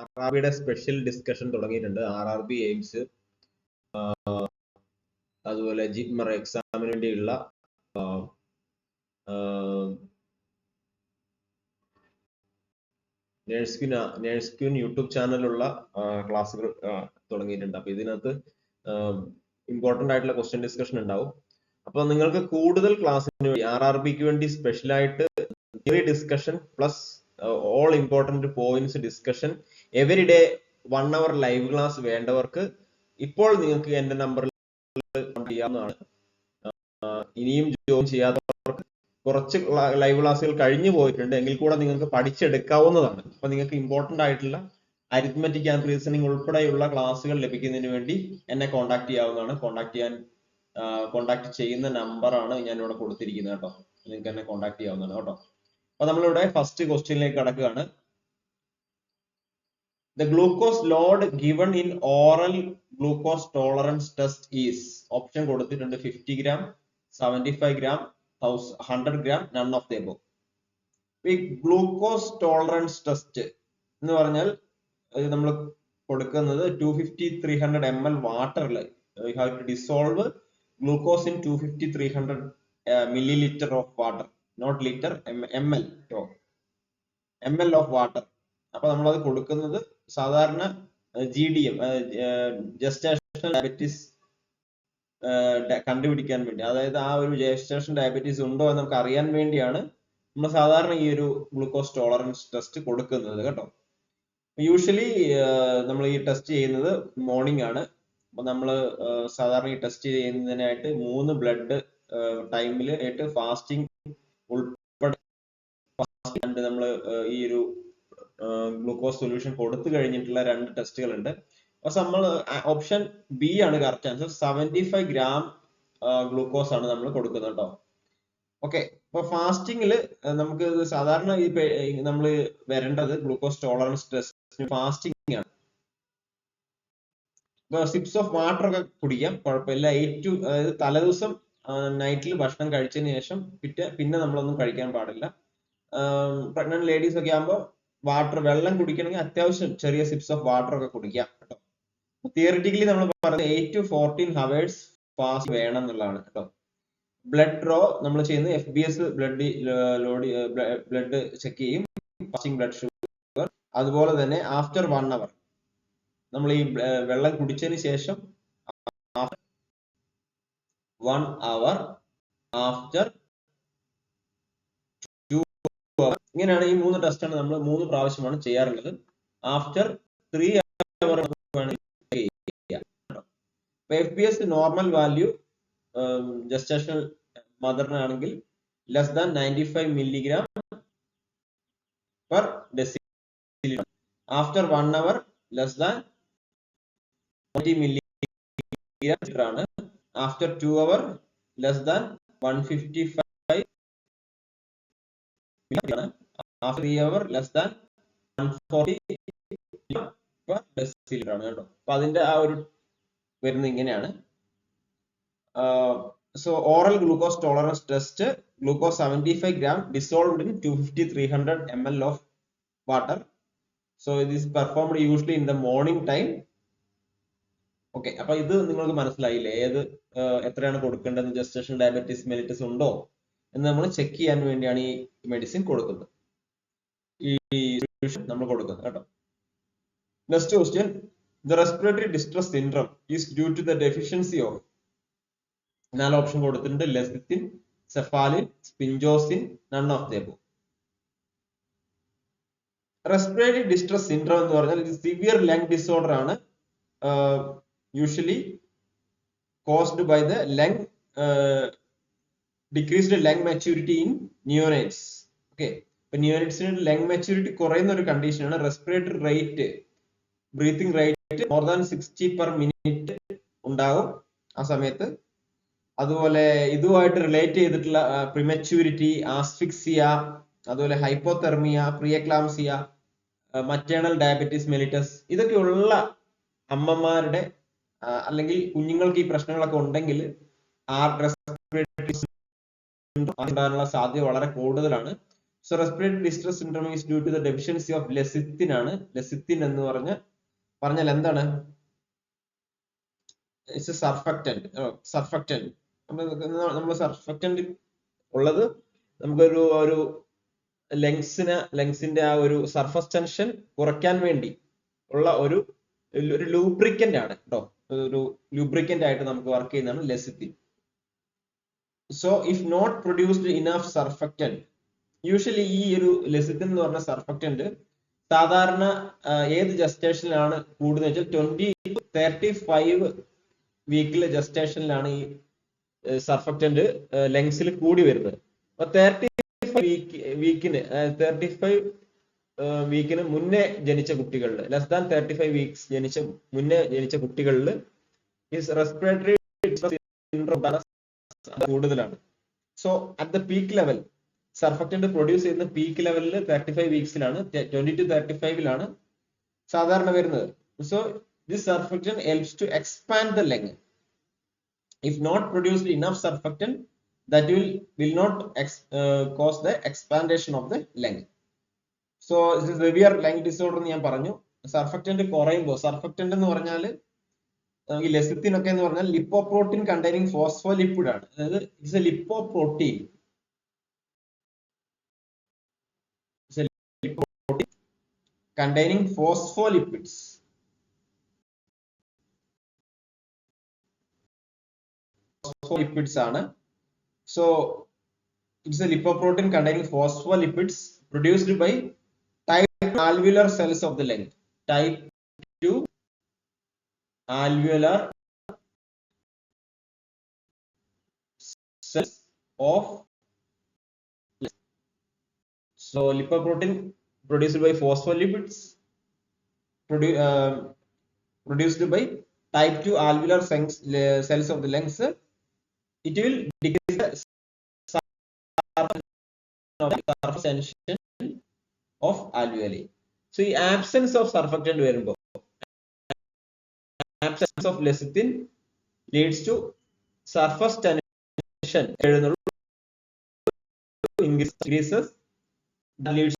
R R ബിയുടെ special discussion തുടങ്ങിയിട്ടുണ്ട്. R R B AIIMS അതുപോലെ ജിപ്മർ എക്സാമിന് വേണ്ടിയുള്ള നേഴ്സ്ക്യൂൻ യൂട്യൂബ് ചാനലുള്ള ക്ലാസ്സുകൾ തുടങ്ങിയിട്ടുണ്ട്. അപ്പൊ ഇതിനകത്ത് ഇമ്പോർട്ടന്റ് ആയിട്ടുള്ള ക്വസ്റ്റ്യൻ ഡിസ്കഷൻ ഉണ്ടാവും. അപ്പൊ നിങ്ങൾക്ക് കൂടുതൽ ക്ലാസ്സിന് ആർ ആർ ബിക്ക് വേണ്ടി സ്പെഷ്യലായിട്ട് theory discussion plus all important points discussion every day one hour live class വേണ്ടവർക്ക് ഇപ്പോൾ നിങ്ങൾക്ക് എന്റെ നമ്പറിൽ ചെയ്യാവുന്നതാണ്. ഇനിയും ജോയിൻ ചെയ്യാത്തവർക്ക് കുറച്ച് ലൈവ് ക്ലാസ്സുകൾ കഴിഞ്ഞു പോയിട്ടുണ്ട്. എങ്കിൽ കൂടെ നിങ്ങൾക്ക് പഠിച്ചെടുക്കാവുന്നതാണ്. അപ്പൊ നിങ്ങൾക്ക് ഇമ്പോർട്ടന്റ് ആയിട്ടുള്ള അരിത്മെറ്റിക് ആൻഡ് റീസണിങ് ഉൾപ്പെടെയുള്ള ക്ലാസ്സുകൾ ലഭിക്കുന്നതിന് വേണ്ടി എന്നെ കോൺടാക്ട് ചെയ്യാവുന്നതാണ്. കോൺടാക്ട് ചെയ്യാൻ കോൺടാക്ട് ചെയ്യുന്ന നമ്പറാണ് ഞാൻ ഇവിടെ കൊടുത്തിരിക്കുന്നത് കേട്ടോ. നിങ്ങൾക്ക് എന്നെ കോൺടാക്ട് ചെയ്യാവുന്നതാണ് കേട്ടോ. അപ്പൊ നമ്മളിവിടെ ഫസ്റ്റ് ക്വസ്റ്റ്യനിലേക്ക് കടക്കുകയാണ്. The glucose load given in oral glucose tolerance test is option കൊടുത്തിട്ടുണ്ട് fifty gram seventy five gram hundred gram none of the above ഈ ഗ്ലൂക്കോസ് ടോളറൻസ് ടെസ്റ്റ് എന്ന് പറഞ്ഞാൽ നമ്മൾ കൊടുക്കുന്നത് two fifty three hundred M L വാട്ടറിൽ have to dissolve glucose in two fifty three hundred milliliter of water not liter M L M L of water അപ്പൊ നമ്മൾ അത് കൊടുക്കുന്നത് സാധാരണ G D M gestational diabetes കണ്ടുപിടിക്കാൻ വേണ്ടി. അതായത് ആ ഒരു ജസ്റ്റേഷൻ ഡയബറ്റീസ് ഉണ്ടോ എന്ന് നമുക്ക് അറിയാൻ വേണ്ടിയാണ് നമ്മൾ സാധാരണ ഈ ഒരു ഗ്ലൂക്കോസ് ടോളറൻസ് ടെസ്റ്റ് കൊടുക്കുന്നത് കേട്ടോ. യൂഷ്വലി നമ്മൾ ഈ ടെസ്റ്റ് ചെയ്യുന്നത് മോർണിംഗ് ആണ്. അപ്പൊ നമ്മൾ സാധാരണ ഈ ടെസ്റ്റ് ചെയ്യുന്നതിനായിട്ട് മൂന്ന് ബ്ലഡ് ടൈമിൽ ആയിട്ട് ഫാസ്റ്റിംഗ് ഉൾപ്പെടെ നമ്മൾ ഈ ഒരു ഗ്ലൂക്കോസ് സൊല്യൂഷൻ കൊടുത്തു കഴിഞ്ഞിട്ടുള്ള രണ്ട് ടെസ്റ്റുകൾ ഉണ്ട് അപ്പൊ നമ്മൾ ഓപ്ഷൻ ബി ആണ് correct answer. Seventy five gram glucose ആണ് നമ്മൾ കൊടുക്കുന്നത് കേട്ടോ ഓക്കെ. അപ്പൊ ഫാസ്റ്റിംഗിൽ നമുക്ക് സാധാരണ ഈ നമ്മൾ വരേണ്ടത് ഗ്ലൂക്കോസ് ടോളറൻസ് ടെസ്റ്റ് ഫാസ്റ്റിംഗ് ആണ് സിപ്സ് ഓഫ് വാട്ടർ ഒക്കെ കുടിക്കാം. കുഴപ്പമില്ല. എയ്റ്റ് ടു അതായത് തലേദിവസം നൈറ്റിൽ ഭക്ഷണം കഴിച്ചതിന് ശേഷം പിറ്റേ പിന്നെ നമ്മളൊന്നും കഴിക്കാൻ പാടില്ല. പ്രഗ്നന്റ് ലേഡീസ് ഒക്കെ ആകുമ്പോൾ വാട്ടർ വെള്ളം കുടിക്കണമെങ്കിൽ അത്യാവശ്യം ചെറിയ സിപ്സ് ഓഫ് വാട്ടർ ഒക്കെ കുടിക്കാം കേട്ടോ. തിയറിറ്റിക്കലി നമ്മൾ പറഞ്ഞത് eight to fourteen hours fast വേണം എന്നുള്ളതാണ് കേട്ടോ. ബ്ലഡ് ഡ്രോ നമ്മൾ ചെയ്യുന്നത് F B S blood load blood check ചെയ്യും. ഫാസ്റ്റിംഗ് ബ്ലഡ് ഷുഗർ അതുപോലെ തന്നെ ആഫ്റ്റർ വൺ അവർ നമ്മൾ ഈ വെള്ളം കുടിച്ചതിന് ശേഷം വൺ two hour ഇങ്ങനെയാണ് ഈ മൂന്ന് ടെസ്റ്റാണ് നമ്മൾ മൂന്ന് പ്രാവശ്യമാണ് ചെയ്യാറുള്ളത്. After three hour F B S normal value gestational മദറിനാണെങ്കിൽ less than ninety five milligram per deciliter after one hour less than twenty milligram ആണ്. Hour less than one fifty five ആണ് after three hour less than deciliter ആണ് കേട്ടോ അപ്പൊ അതിന്റെ ആ ഒരു വരുന്നത് ഇങ്ങനെയാണ്. So oral glucose tolerance test glucose seventy five gram dissolved in two fifty three hundred M L of water so it is performed usually in the morning time okay അപ്പൊ ഇത് നിങ്ങൾക്ക് മനസ്സിലായില്ലേ? ഏത് എത്രയാണ് കൊടുക്കേണ്ടത് ജസ്റ്റേഷൻ ഡയബറ്റീസ് മെലിറ്റസ് ഉണ്ടോ? എന്ന് നമ്മൾ ചെക്ക് ചെയ്യാൻ വേണ്ടിയാണ് ഈ മെഡിസിൻ കൊടുക്കുന്നത്. ഈ നമ്മൾ കൊടുക്കുന്നത് കേട്ടോ. Next question the respiratory distress syndrome is due to the deficiency of നാല് ഓപ്ഷൻ കൊടുത്തിട്ടുണ്ട്. Lecithin cephalin sphingosine none of the above respiratory distress syndrome എന്ന് പറഞ്ഞാൽ സിവിയർ ലങ് ഡിസോർഡർ ആണ്. Usually by the the uh, decreased lung maturity in neonates Okay. അപ്പൊ നിയോനൈറ്റ്സിന് lung maturity കുറയുന്ന ഒരു കണ്ടീഷനാണ് respiratory rate breathing rate more than sixty per minute ഉണ്ടാകും ആ സമയത്ത്. അതുപോലെ ഇതുമായിട്ട് റിലേറ്റ് ചെയ്തിട്ടുള്ള പ്രിമച്യൂരിറ്റി ആസ്ഫിക്സിയ അതുപോലെ hypothermia preeclampsia maternal diabetes mellitus ഇതൊക്കെയുള്ള അമ്മമാരുടെ അല്ലെങ്കിൽ കുഞ്ഞുങ്ങൾക്ക് ഈ പ്രശ്നങ്ങളൊക്കെ ഉണ്ടെങ്കിൽ ആ ഉണ്ടാകാനുള്ള സാധ്യത വളരെ കൂടുതലാണ്. So respiratory distress syndrome is due to the deficiency of lecithin ആണ്. ലെസിത്തിൻ എന്ന് പറഞ്ഞ പറഞ്ഞാൽ എന്താണ്? ഇറ്റ്സ് സർഫക്റ്റന്റ് സർഫക്റ്റന്റ് നമ്മൾ സർഫക്റ്റന്റ് ഉള്ളത് നമുക്കൊരു ഒരു ലെങ്സിന് ലെങ്സിന്റെ ആ ഒരു സർഫസ് ടെൻഷൻ കുറയ്ക്കാൻ വേണ്ടി ഉള്ള ഒരു ഒരു ലൂബ്രിക്കന്റ് ആണ് കേട്ടോ ഒരു ലൂബ്രിക്കന്റ് ആയിട്ട് നമുക്ക് വർക്ക് ചെയ്യുന്നതാണ് lecithin so if not produced enough surfactant usually ഈ ഒരു ലെസിത്തിൻ എന്ന് പറഞ്ഞ സർഫക്റ്റന്റ് സാധാരണ ഏത് ജസ്റ്റേഷനിലാണ് കൂടുതൽ വെച്ചാൽ ട്വന്റി തേർട്ടി ഫൈവ് വീക്കിലെ ജസ്റ്റേഷനിലാണ് ഈ സർഫക്റ്റന്റ് ലങ്സിൽ കൂടി വരുന്നത്. അപ്പൊ തേർട്ടി വീക്ക് വീക്കിന് തേർട്ടി ഫൈവ് വീക്കിന് മുന്നേ ജനിച്ച കുട്ടികളിൽ less than thirty five weeks ജനിച്ച മുന്നേ ജനിച്ച കുട്ടികളിൽ ഈ റെസ്പിറേറ്ററി കൂടുതലാണ്. So at the peak level surfactant produce ചെയ്യുന്ന പീക്ക് ലെവലിൽ തേർട്ടി ഫൈവ് വീക്സിലാണ് ട്വന്റി ടു തേർട്ടി ഫൈവിലാണ് സാധാരണ വരുന്നത്. So this surfactant helps to expand the lung if not produce enough surfactant that will will not ex, uh, cause the the of is severe lung disorder എന്ന് ഞാൻ പറഞ്ഞു surfactant കുറയുമ്പോൾ surfactant എന്ന് പറഞ്ഞാൽ ഈ ലെസിത്തിൻ ഒക്കെ എന്ന് പറഞ്ഞാൽ ലിപ്പോപ്രോട്ടീൻ കണ്ടെയ്നിങ് ഫോസ്ഫോലിപ്പിഡ് ആണ് അതായത് it's a lipoprotein containing phospholipids phospholipids ആണ് so it's a lipoprotein containing phospholipids produced by alveolar cells of the lung type 2 alveolar cells of so lipoprotein produced by phospholipids produ uh, produced by type 2 alveolar cells, cells of the lungs it will decrease the surface tension of alveoli so ഈ absence of surfactant വരുമ്പോൾ absence of lecithin leads to surface tension എഴുതുന്നുള്ളൂ increases that leads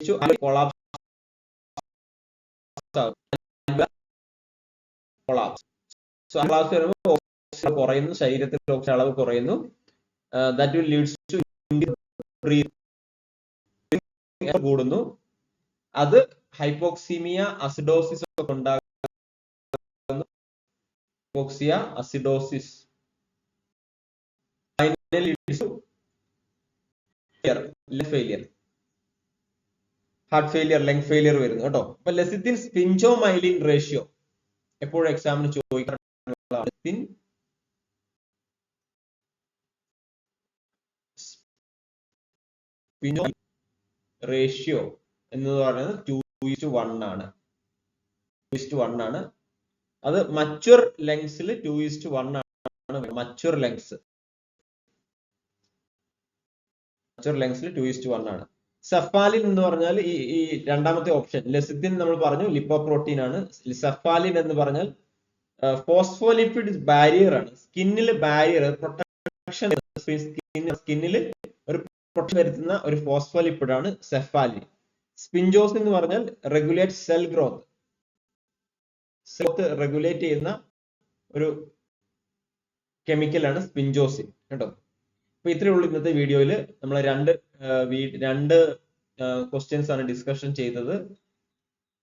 to collapse so collapse കുറയുന്നു ശരീരത്തിൽ അളവ് കുറയുന്നു that will leads to കൂടുന്നു. അത് ഹൈപ്പോക്സിമിയ acidosis ഒക്കെ ഉണ്ടാകുന്നു. Hypoxia acidosis heart failure lung failure വരുന്നു കേട്ടോ. അപ്പൊ ലെസിത്തിൻ സ്പിഞ്ചോമൈലിൻ റേഷ്യോ എപ്പോഴും എക്സാമിന് ചോദിക്കാറുണ്ട് ലെസിത്തിൻ റേഷ്യോ എന്ന് പറയുന്നത് ടു ഇസ്റ്റ് വൺ ആണ്. ടു ഇസ്റ്റ് വൺ ആണ്. അത് മച്ചുവർ ലെങ്സിൽ ടു ഇസ്റ്റ് വൺ ആണ് മച്ചുവർ ലെങ്സ് മച്ചുവർ ലെങ്സിൽ ടു ഇസ്റ്റ് വൺ ആണ്. സഫാലിൻ എന്ന് പറഞ്ഞാൽ ഈ ഈ രണ്ടാമത്തെ ഓപ്ഷൻ ലെസിത്തിൻ നമ്മൾ പറഞ്ഞു ലിപ്പോ പ്രോട്ടീൻ ആണ്. സഫാലിൻ എന്ന് പറഞ്ഞാൽ ഫോസ്ഫോലിപ്പിഡ് ബാരിയർ ആണ്. സ്കിന്നിൽ ബാരിയർ പ്രൊട്ടക്ഷൻ സ്കിന്നിൽ പ്രൊട്ടക്ഷൻ വരുത്തുന്ന ഒരു ഫോസ്ഫോലിപ്പിഡ് ആണ് സെഫാലിൻ സ്പിഞ്ചോസ് എന്ന് പറഞ്ഞാൽ റെഗുലേറ്റ് സെൽ ഗ്രോത്ത് സെൽത്ത് റെഗുലേറ്റ് ചെയ്യുന്ന ഒരു കെമിക്കലാണ് സ്പിഞ്ചോസിൻ കേട്ടോ? അപ്പൊ ഇത്രയേ ഉള്ളൂ ഇന്നത്തെ വീഡിയോയിൽ നമ്മൾ രണ്ട് രണ്ട് ക്വസ്റ്റ്യൻസ് ആണ് ഡിസ്കഷൻ ചെയ്തത്.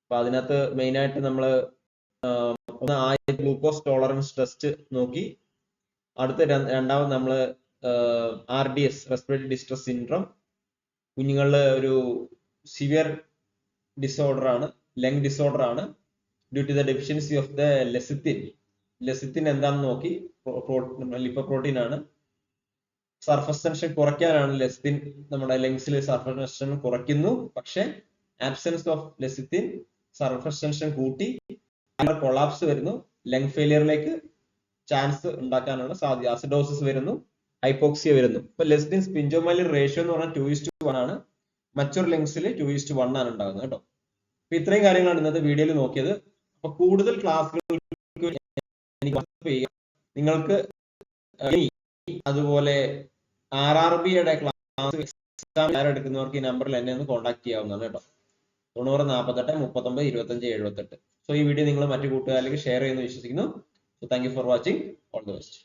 അപ്പൊ അതിനകത്ത് മെയിൻ ആയിട്ട് നമ്മൾ ഒന്ന് ആയ ഗ്ലൂക്കോസ് ടോളറൻസ് ടെസ്റ്റ് നോക്കി. അടുത്ത രണ്ടാമത് നമ്മൾ R D S respiratory distress syndrome കുഞ്ഞുങ്ങളിലെ ഒരു സിവിയർ ഡിസോർഡർ ആണ് ലങ് ഡിസോർഡർ ആണ് due to the deficiency of the lecithin lecithin എന്താണെന്ന് നോക്കി ലിപ്പോ പ്രോട്ടീൻ ആണ്. സർഫസ് ടെൻഷൻ കുറയ്ക്കാനാണ് ലെസിത്തിൻ നമ്മുടെ ലങ്സിൽ സർഫസ് ടെൻഷൻ കുറയ്ക്കുന്നു. പക്ഷെ absence of lecithin surface tension കൂട്ടി കൊളാപ്സ് വരുന്നു. ലങ് ഫെയിലിയറിലേക്ക് ചാൻസ് ഉണ്ടാക്കാനുള്ള സാധ്യത അസിഡോസിസ് വരുന്നു. ഹൈപ്പോക്സിയ വരുന്നു. ഇപ്പൊ ലെസ്ഡിൻ സ്പിഞ്ചോമാലിൻ റേഷ്യോ എന്ന് പറഞ്ഞാൽ ടു ഇസ്റ്റ് വൺ ആണ്. മച്ചൂർ ലെങ്സിൽ ടു ഇസ്റ്റ് വൺ ആണ് ഉണ്ടാകുന്നത് കേട്ടോ. അപ്പൊ ഇത്രയും കാര്യങ്ങളാണ് ഇന്നത്തെ വീഡിയോയിൽ നോക്കിയത്. അപ്പൊ കൂടുതൽ ക്ലാസ്സുകൾ നിങ്ങൾക്ക് അതുപോലെ ആർ ആർ ബിയുടെ ക്ലാസ് എക്സാം എടുക്കുന്നവർക്ക് ഈ നമ്പറിൽ എന്നെ ഒന്ന് കോൺടാക്ട് ചെയ്യാവുന്നതാണ് കേട്ടോ. തൊണ്ണൂറ് നാൽപ്പത്തെട്ട് മുപ്പത്തൊമ്പത് ഇരുപത്തഞ്ച് എഴുപത്തെട്ട്. സോ ഈ വീഡിയോ നിങ്ങൾ മറ്റു കൂട്ടുകാരിലേക്ക് ഷെയർ ചെയ്യുമെന്ന് വിശ്വസിക്കുന്നു. So thank you for watching all the best